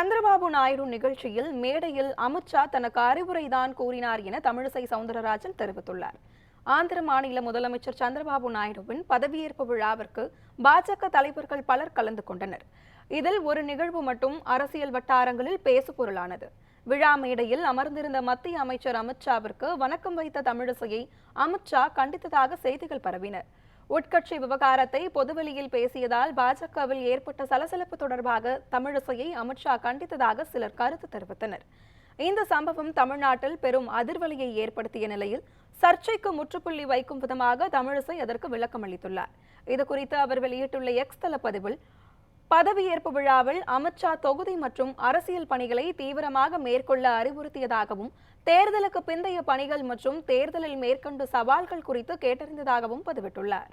சந்திரபாபு நாயுடு நிகழ்ச்சியில் மேடையில் அமித்ஷா தனக்கு அறிவுரைதான் கூறினார் என தமிழிசை சவுந்தரராஜன் தெரிவித்துள்ளார். ஆந்திர மாநில முதலமைச்சர் சந்திரபாபு நாயுடுவின் பதவியேற்பு விழாவிற்கு பாஜக தலைவர்கள் பலர் கலந்து கொண்டனர். இதில் ஒரு நிகழ்வு மட்டும் அரசியல் வட்டாரங்களில் பேசுபொருளானது. விழா மேடையில் அமர்ந்திருந்த மத்திய அமைச்சர் அமித்ஷாவிற்கு வணக்கம் வைத்த தமிழிசையை அமித்ஷா கண்டித்ததாக செய்திகள் பரவினர் உட்கட்சி விவகாரத்தை பொதுவெளியில் பேசியதால் பாஜகவில் ஏற்பட்ட சலசலப்பு தொடர்பாக தமிழிசையை அமித்ஷா கண்டித்ததாக சிலர் கருத்து தெரிவித்தனர். இந்த சம்பவம் தமிழ்நாட்டில் பெரும் அதிர்வலியை ஏற்படுத்திய நிலையில் சர்ச்சைக்கு முற்றுப்புள்ளி வைக்கும் விதமாக தமிழிசை அதற்கு விளக்கம் அளித்துள்ளார் இது குறித்து அவர் வெளியிட்டுள்ள எக்ஸ் தள பதிவில் பதவியேற்பு விழாவில் அமித்ஷா தொகுதி மற்றும் அரசியல் பணிகளை தீவிரமாக மேற்கொள்ள அறிவுறுத்தியதாகவும் தேர்தலுக்கு பிந்தைய பணிகள் மற்றும் தேர்தலில் மேற்கொண்டு சவால்கள் குறித்து கேட்டறிந்ததாகவும் பதிவிட்டுள்ளார்.